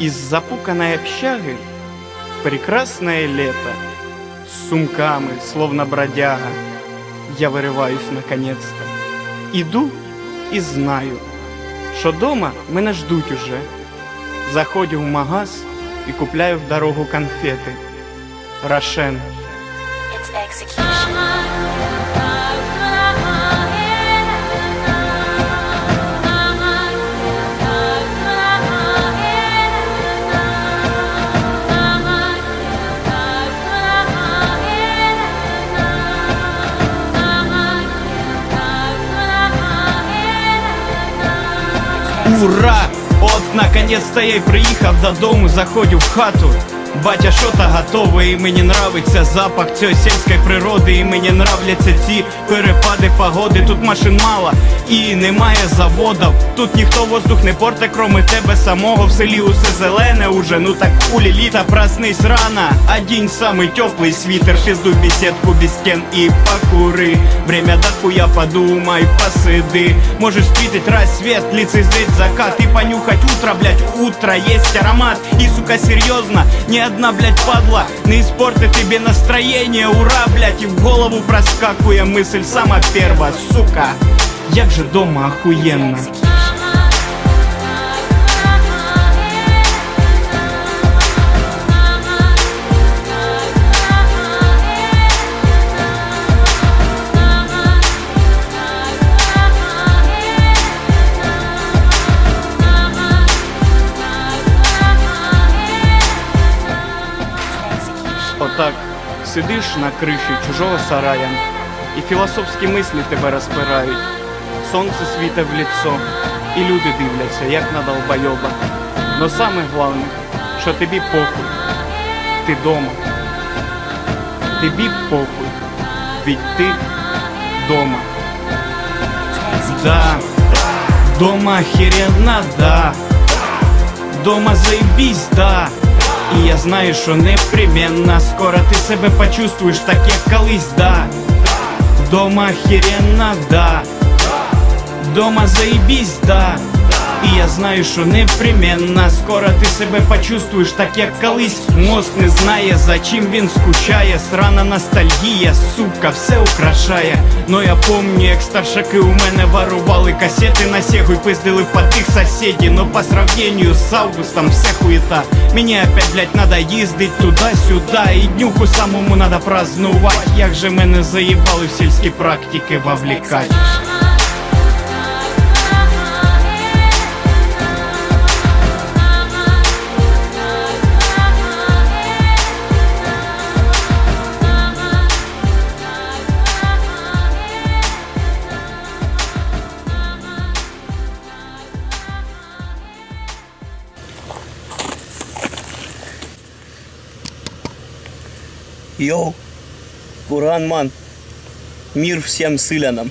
Из запуканной общаги прекрасное лето. С сумками, словно бродяга, я вириваюсь наконец-то. Іду і знаю, що дома мене ждуть уже. Заходжу в магаз і купляю в дорогу конфети. Рошен. It's execution. Ура! От наконец-то я й приїхав додому, заходю в хату. Батя що-то готове, і мені нравиться запах цієї сільської природи, і мені нравляться ці перепади погоди. Тут машин мало і немає заводів. Тут ніхто воздух не порте, кроме тебе самого. В селі усе зелене уже, ну так хулі літа, проснись рано. Одінь самий теплий світер, пізду беседку без стен і покури. Время дохуя подумай, посиди. Можешь встретить рассвет, лицезреть закат и понюхать утро, блять, утро есть аромат. И, сука, серьезно, ни одна, блять, падла не испортит тебе настроение, ура, блять, и в голову проскакує мысль сама перва, сука. Як же дома охуенно. Отак сидиш на криші чужого сарая, і філософські мислі тебе розпирають. Сонце світе в ліцо, і люди дивляться, як на долбойоба. Но саме головне, що тобі похуй. Ти дома. Тобі похуй. Ведь ти дома. Да, дома охеренно, да. Дома заебись, да. І я знаю, що непременно скоро ти себе почувствуєш так, як колись, да. Дома охеренно, да. Дома заебись, да. І я знаю, що непременно скоро ти себе почувствуєш так, як колись. Мозк не знає, за чим він скучає. Срана ностальгія, сука, все украшає. Но я помню, як старшаки у мене ворували касети на сегу і пиздили в тих сусідів. Но по сравнению з августом все хуєта. Мені опять, блять, надо їздить туди-сюди. І днюху самому надо празднувати. Як же мене заїбали в сільські практики вовлікать. Йоу, Куранман, мир всем сылянам.